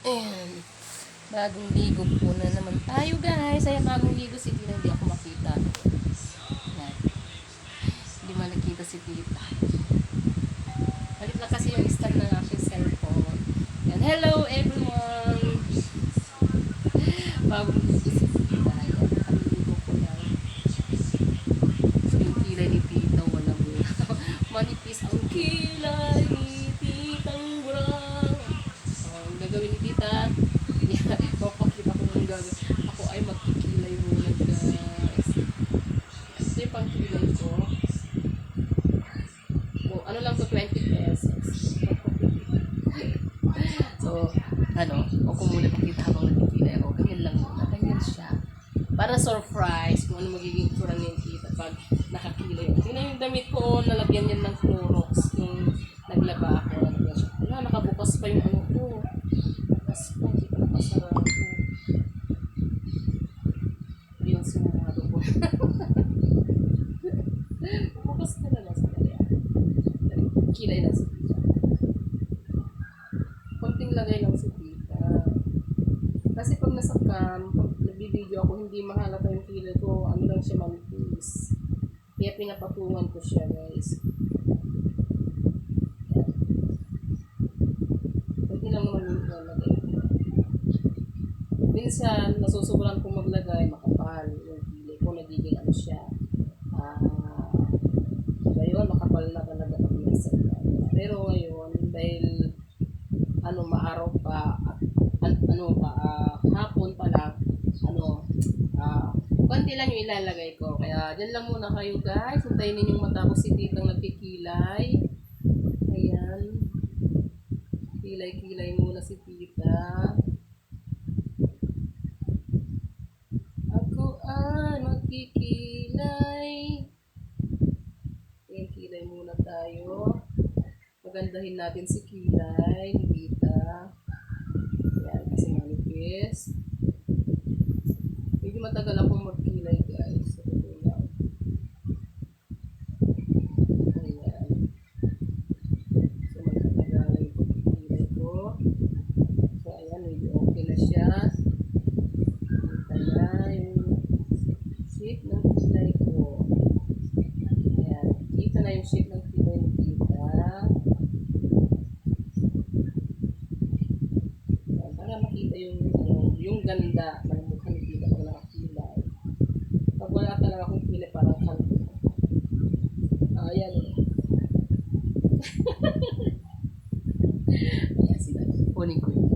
Ayan. Bagong ligo po na naman tayo guys. Ayan, bagong ligo si Tita. Hindi ako makita. Ayan. Hindi malakita si Tita. Malit na kasi yung stand ng aking cellphone. Ayan. Hello everyone! Bagong ligo si Tita. Ayan. Nakaligo ko lang. Yung kilay ni Tita. Walang manipis ang kilay ni Titang Brang. So, ang gagawin ni Tita, yeah, gagawin. Ako ay magkikilay muna guys. Ito yung pangkilay ko. O, ano lang to, 20 pesos. so, ano, ako muna pakita habang nagkikilay ako. Ganyan lang muna. Ganyan siya. Para surprise kung ano magiging itsura ni Tita pag nakakilay. Tingnan yung damit ko, oh, nalagyan yan ng Clorox. Yung naglaba ako. Wala, nakabukas pa yung ano ko. Bukas pa, hindi ko nakasarado. Yung sumado ko. Bukas ka na lang sa kaya. Kilay lang si Tita. Konting lagay lang si Tita. Kasi pag nasa cam, pag nagbibideo ako, hindi mahalata yung kilay ko. Ano lang siya manipis. Kaya pinapatungan ko siya, guys. Pwede lang naman yung lagay. Minsan, nasusuburan kong maglagay, makapal yung ko, nagiging ano siya. Ah, uh, yun, makapal na talaga minsan. Pero ngayon, dahil ano, maaraw pa, at an- ano pa, ah, hapon pa lang, ano, ah, konti lang yung ilalagay ko. Kaya, dyan lang muna kayo guys. Hintayin ninyong matapos si Titang nagkikilay. Ayan. Kilay-kilay muna si Tita. Ako ay magkikilay. Ayan, kilay muna tayo. Magandahin natin si kilay, ni Tita. Ayan, kasi manipis. Medyo matagal akong magkilay, guys. Sa totoo lang. Ayan. So, magkatagalan yung pagkikilay ko. So, ayan, medyo okay na siya. Kita na yung shape ng kilay ko. Ayan. Kita na yung shape ng kilay ni Tita. Ayan, Para makita yung, ano, yung ganda ng mukha ni Tita pag nakakilay. Pag wala talaga akong kilay, parang kanto. Ah, ayan. Ayan sila. Kunin ko yun.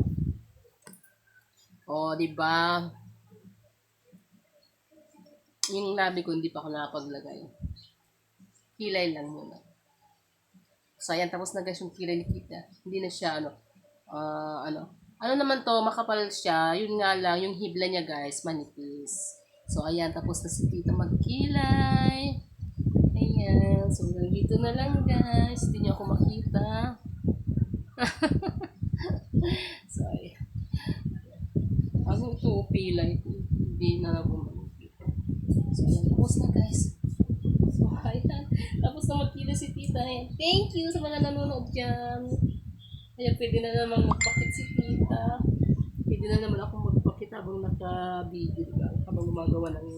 O, di ba? Yung labi ko, hindi pa ako nakapaglagay. Kilay lang muna. So, ayan, tapos na guys yung kilay ni Kita. Hindi na siya, ano, ah, ano, ano naman to, makapal siya. Yun nga lang, yung hibla niya guys, manipis. So, ayan, tapos na si Tita magkilay. Ayan, so, nandito na lang guys. Hindi niyo ako makita. so, ayan. Ano ito, pilay. Hindi na lang ako makikita. So, ayan, tapos na guys. Tapos na magkita si tita. Ayan. Thank you sa mga nanonood dyan. Ayan, pwede na naman magpakit si tita. Pwede na naman ako magpakit habang naka-video? Habang gumagawa ng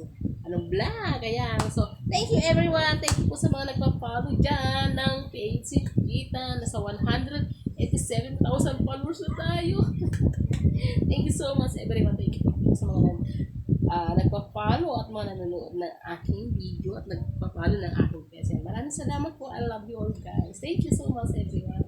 anong vlog. Ayan. So, thank you everyone. Thank you po sa mga nagpa-follow dyan ng page si tita. Nasa 187,000 followers na tayo. thank you so much everyone. Thank you po sa mga nan ah nagpa-follow at mga nanonood ng aking video at nagpa-follow ng aking page. Maraming salamat po. I love you all guys. Thank you so much everyone.